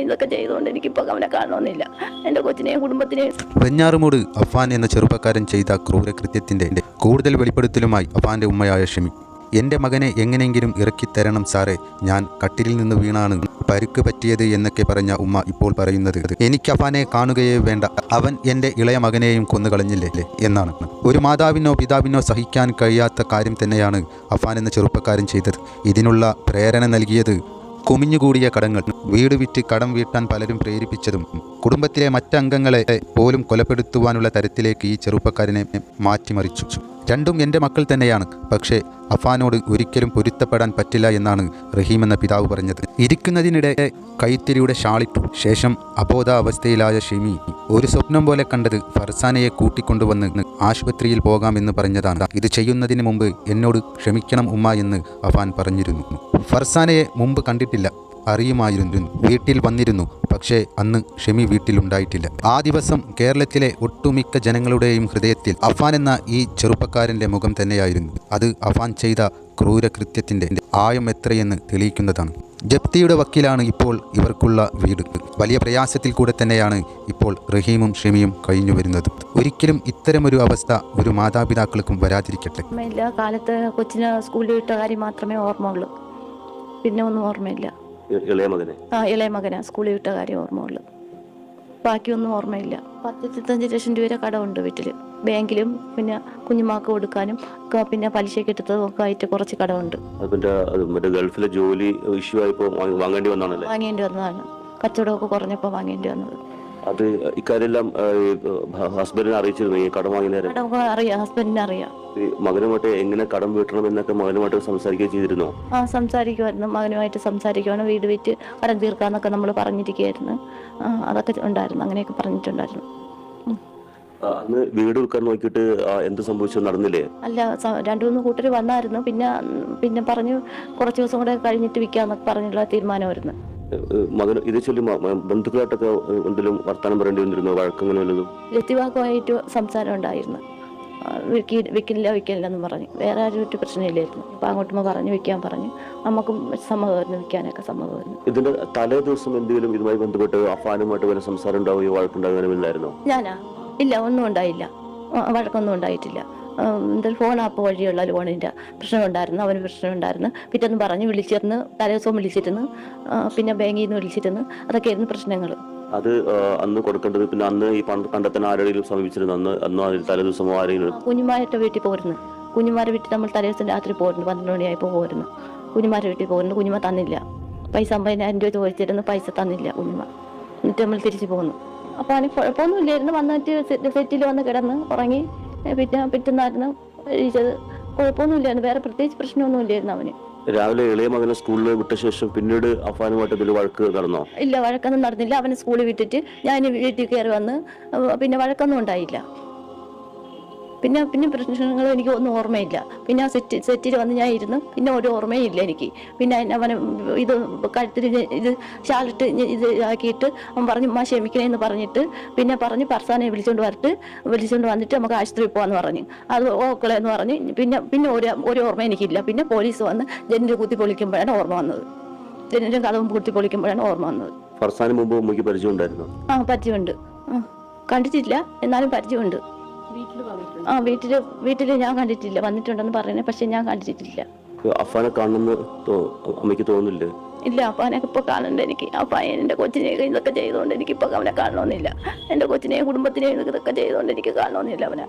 ഇതൊക്കെ ചെയ്തുകൊണ്ട് എനിക്കിപ്പോൾ അവനെ കാണണമെന്നില്ല. എന്റെ കൊച്ചിനെയും കുടുംബത്തിനെയും. വെഞ്ഞാറുമൂട് അഫാൻ എന്ന ചെറുപ്പക്കാരൻ ചെയ്ത ക്രൂരകൃത്യത്തിന്റെ കൂടുതൽ വെളിപ്പെടുത്തലുമായി അഫാന്റെ ഉമ്മയായ ഷമി. എന്റെ മകനെ എങ്ങനെയെങ്കിലും ഇറക്കി തരണം സാറേ. ഞാൻ കട്ടിലിൽ നിന്ന് വീണാണ്. പരുക്ക് പറ്റിയത് എന്നൊക്കെ പറഞ്ഞ ഉമ്മ ഇപ്പോൾ പറയുന്നത് എനിക്ക് അഫാനെ കാണുകയേ വേണ്ട. അവൻ എന്റെ ഇളയ മകനെയും കൊന്നുകളഞ്ഞില്ലേ? എന്നാണ്. ഒരു മാതാവിനോ പിതാവിനോ സഹിക്കാൻ കഴിയാത്ത കാര്യം തന്നെയാണ് അഫാൻ എന്ന ചെറുപ്പക്കാരൻ ചെയ്തത്. ഇതിനുള്ള പ്രേരണ നൽകിയത് കുമിഞ്ഞുകൂടിയ കടങ്ങൾ. വീട് വിറ്റ് കടം വീട്ടാൻ പലരും പ്രേരിപ്പിച്ചതും കുടുംബത്തിലെ മറ്റംഗങ്ങളെ പോലും കൊലപ്പെടുത്തുവാനുള്ള തരത്തിലേക്ക് ഈ ചെറുപ്പക്കാരനെ മാറ്റിമറിച്ചു. രണ്ടും എന്റെ മക്കൾ തന്നെയാണ്. പക്ഷേ അഫാനോട് ഒരിക്കലും പൊരുത്തപ്പെടാൻ പറ്റില്ല എന്നാണ് റഹീം എന്ന പിതാവ് പറഞ്ഞത്. ഇരിക്കുന്നതിനിടെ കൈത്തിരിയുടെ ഷാളിട്ടു. ശേഷം അബോധാവസ്ഥയിലായ ഷിമി ഒരു സ്വപ്നം പോലെ കണ്ടത് ഫർസാനയെ കൂട്ടിക്കൊണ്ടുവന്ന് ആശുപത്രിയിൽ പോകാമെന്ന് പറഞ്ഞതാണ്. ഇത് ചെയ്യുന്നതിന് മുമ്പ് എന്നോട് ക്ഷമിക്കണം ഉമ്മ എന്ന് അഫാൻ പറഞ്ഞിരുന്നു. ഫർസാനയെ മുമ്പ് കണ്ടിട്ടില്ല അറിയുമായിരുന്നു. വീട്ടിൽ വന്നിരുന്നു. പക്ഷേ അന്ന് ഷെമി വീട്ടിലുണ്ടായിട്ടില്ല. ആ ദിവസം കേരളത്തിലെ ഒട്ടുമിക്ക ജനങ്ങളുടെയും ഹൃദയത്തിൽ അഫാൻ എന്ന ഈ ചെറുപ്പക്കാരന്റെ മുഖം തന്നെയായിരുന്നു. അത് അഫാൻ ചെയ്ത ക്രൂരകൃത്യത്തിന്റെ ആയം എത്രയെന്ന് തെളിയിക്കുന്നതാണ്. ജപ്തിയുടെ വക്കിലാണ് ഇപ്പോൾ ഇവർക്കുള്ള വീട്. വലിയ പ്രയാസത്തിൽ കൂടെ തന്നെയാണ് ഇപ്പോൾ റഹീമും ഷെമിയും കഴിഞ്ഞു വരുന്നത്. ഒരിക്കലും ഇത്തരമൊരു അവസ്ഥ ഒരു മാതാപിതാക്കൾക്കും വരാതിരിക്കട്ടെ. എല്ലാ കാലത്ത് കൊച്ചിന് സ്കൂളിൽ വിട്ട കാര്യം മാത്രമേ ഓർമ്മയുള്ളൂ. പിന്നെ ഒന്നും ഓർമ്മയില്ല. ഇളയ മകനെ ആ ഇളയ മകനാ സ്കൂളിൽ വിട്ട കാര്യം ഓർമ്മയുള്ളു. ബാക്കിയൊന്നും ഓർമ്മയില്ല. പത്തിരുപത്തഞ്ച് ലക്ഷം രൂപ കടമുണ്ട് വീട്ടിൽ ബാങ്കിലും പിന്നെ കുഞ്ഞുമാക്ക് കൊടുക്കാനും ഒക്കെ പിന്നെ പലിശയ്ക്ക് എടുത്തതും ഒക്കെ ആയിട്ട് കുറച്ച് കടമുണ്ട്. അതിന്റെ അത് മറ്റേ ഗൾഫിലെ ജോലി ഇഷ്യൂ ആയപ്പോ വാങ്ങ- വാങ്ങേണ്ടി വന്നാണല്ലേ വാങ്ങേണ്ടി വന്നതാണ്. കച്ചവടമൊക്കെ കുറഞ്ഞപ്പോൾ വാങ്ങേണ്ടി വന്നത്. അത് ഇക്കാര്യമെല്ലാം ഹസ്ബൻഡിനെ അറിയിച്ചിരുന്നു. ഈ കടം വാങ്ങി നേരം. കടമൊക്കെ അറിയാം ഹസ്ബൻഡിനെ അറിയാം. ഈ മകനുമായിട്ട് എങ്ങനെ കടം വീട്ടണം എന്നൊക്കെ മകനുമായിട്ട് സംസാരിക്കുകയും ചെയ്തിരുന്നു? ആ സംസാരിക്കുമായിരുന്നു. മകനുമായിട്ട് സംസാരിക്കുവാണ്. വീട് വിറ്റ് കടം തീർക്കാന്നൊക്കെ നമ്മൾ പറഞ്ഞിരിക്കുകയായിരുന്നു അതൊക്കെ ഉണ്ടായിരുന്നു. അങ്ങനെയൊക്കെ പറഞ്ഞിട്ടുണ്ടായിരുന്നു. അന്ന് വീട് വിൽക്കാൻ നോക്കിയിട്ട് എന്ത് സംഭവിച്ചു? നടന്നില്ലേ? അല്ല രണ്ടു മൂന്ന് കൂട്ടർ വന്നായിരുന്നു. പിന്നെ പിന്നെ പറഞ്ഞു കുറച്ച് ദിവസം കൂടെ കഴിഞ്ഞിട്ട് വിൽക്കാന്നൊക്കെ പറഞ്ഞുള്ള തീരുമാനമായിരുന്നു. മകൻ ഇത് ചൊല്ലി ബന്ധുക്കളായിട്ടൊക്കെ എന്തെങ്കിലും വർത്താനം പറയേണ്ടി വന്നിരുന്നു? വഴക്കങ്ങനെ വല്ലതും ലത്തിവാക്കുമായിട്ട് സംസാരം ഉണ്ടായിരുന്നു. ആ, വിക്കി വിൽക്കില്ല വിൽക്കില്ല എന്ന് പറഞ്ഞു. വേറെ ആരും ഒരു പ്രശ്നമില്ലായിരുന്നു. അപ്പം അങ്ങോട്ടും പറഞ്ഞു വിൽക്കാൻ പറഞ്ഞു. നമുക്കും സമ്മതമായിരുന്നു വിൽക്കാനൊക്കെ സമ്മതമായിരുന്നു. ഇതിന്റെ തലേ ദിവസം എന്തെങ്കിലും ഇതുമായി ബന്ധപ്പെട്ട് അഫാനുമായിട്ട് വല്ല സംസാരം ഉണ്ടാവുകയോ വഴക്കുണ്ടാകുകയോ ഇല്ലായിരുന്നോ ഞാനാ? ഇല്ല ഒന്നും ഉണ്ടായില്ല. വഴക്കൊന്നും ഉണ്ടായിട്ടില്ല. എന്താ ഫോൺ ആപ്പ് വഴിയുള്ള ലോണിന്റെ പ്രശ്നമുണ്ടായിരുന്നു അവന് പ്രശ്നമുണ്ടായിരുന്നു. പിറ്റേന്ന് പറഞ്ഞ് വിളിച്ചിരുന്ന് തലേദിവസം വിളിച്ചിരുന്നു പിന്നെ ബാങ്കിൽ നിന്ന് വിളിച്ചിരുന്നു അതൊക്കെയായിരുന്നു പ്രശ്നങ്ങൾ അത് അന്ന് കൊടുക്കേണ്ടത് പിന്നെ അന്ന് ഈ കണ്ടെത്താൻ ആരെങ്കിലും സമീപിച്ചിരുന്നു? അന്ന് അന്ന് തലേദിവസമോ തലേ ദിവസമോ ആരെങ്കിലും? കുഞ്ഞുമാരുടെ വീട്ടിൽ പോരുന്നു. കുഞ്ഞുമാരുടെ വീട്ടിൽ നമ്മൾ തലേദിവസം രാത്രി പോരുന്നു പന്ത്രണ്ട് മണിയായപ്പോൾ പോരുന്നു. കുഞ്ഞുമാരുടെ വീട്ടിൽ പോരുന്നു കുഞ്ഞുമ തന്നില്ല. പൈസ അമ്പതിനായിരം രൂപ ചോദിച്ചിരുന്നു പൈസ തന്നില്ല കുഞ്ഞുമ. എന്നിട്ട് നമ്മൾ തിരിച്ചു പോന്നു. അപ്പോൾ അവന് കുഴപ്പമൊന്നുമില്ലായിരുന്നു. വന്നിട്ട് സെറ്റിൽ വന്ന് കിടന്ന് ഉറങ്ങി പിന്നെ പിറ്റന്നായിരുന്നു കഴിച്ചത് കുഴപ്പമൊന്നുമില്ലായിരുന്നു. വേറെ പ്രത്യേകിച്ച് പ്രശ്നമൊന്നും ഇല്ലായിരുന്നു അവന്. രാവിലെ ഇളയ മകനെ സ്കൂളിൽ വിട്ട ശേഷം പിന്നീട് അഫാനുമായിട്ട് ഇതിൽ വഴക്ക് നടന്നോ? ഇല്ല വഴക്കൊന്നും നടന്നില്ല. അവനെ സ്കൂളിൽ വിട്ടിട്ട് ഞാൻ വീട്ടിൽ കയറി വന്ന് പിന്നെ വഴക്കൊന്നും ഉണ്ടായില്ല. പിന്നെ പിന്നെ പ്രശ്നങ്ങൾ എനിക്ക് ഒന്നും ഓർമ്മയില്ല. പിന്നെ ആ സെറ്റ് സെറ്റിൽ വന്ന് ഞാൻ ഇരുന്ന്. പിന്നെ ഒരു ഓർമ്മയും ഇല്ല എനിക്ക്. പിന്നെ അവനെ ഇത് കഴുത്തിൽ ഇത് ഷാലിട്ട് ഇത് ആക്കിയിട്ട് അവൻ പറഞ്ഞു ഉമ്മ ക്ഷമിക്കണേന്ന് പറഞ്ഞിട്ട് പിന്നെ പറഞ്ഞ് പർസാനെ വിളിച്ചുകൊണ്ട് വരട്ട്. വിളിച്ചുകൊണ്ട് വന്നിട്ട് നമുക്ക് ആശുപത്രിയിൽ പോകാമെന്ന് പറഞ്ഞു. അത് ഓക്കളെ എന്ന് പറഞ്ഞ് പിന്നെ പിന്നെ ഒരു ഒരു ഓർമ്മ എനിക്കില്ല. പിന്നെ പോലീസ് വന്ന് ജനലിൽ കുത്തി പൊളിക്കുമ്പോഴാണ് ഓർമ്മ വന്നത്. ജനലും കഥവും കുത്തി പൊളിക്കുമ്പോഴാണ് ഓർമ്മ വന്നത്. ഫർസാന് മുമ്പ് ഉമ്മയ്ക്ക് പരിചയമുണ്ടായിരുന്നു? ആ പരിചയമുണ്ട്. കണ്ടിട്ടില്ല. എന്നാലും പരിചയമുണ്ട്. ആ വീട്ടിൽ വീട്ടിൽ ഞാൻ കണ്ടിട്ടില്ല. വന്നിട്ടുണ്ടെന്ന് പറയുന്നത് പക്ഷെ ഞാൻ കണ്ടിട്ടില്ല. അപ്പാനെ കാണുമെന്ന് അമ്മയ്ക്ക് തോന്നുന്നില്ലേ? ഇല്ല അപ്പാനെ ഇപ്പൊ കാണണ്ട എനിക്ക്. പയ്യൻ എന്റെ കൊച്ചിനെ ഇതൊക്കെ ചെയ്തുകൊണ്ട് എനിക്ക് ഇപ്പൊ അവനെ കാണണമെന്നില്ല എന്റെ കൊച്ചിനെയും കുടുംബത്തിനെയും ഇതൊക്കെ ചെയ്തോണ്ട് എനിക്ക് കാണണമെന്നില്ല അവനെ.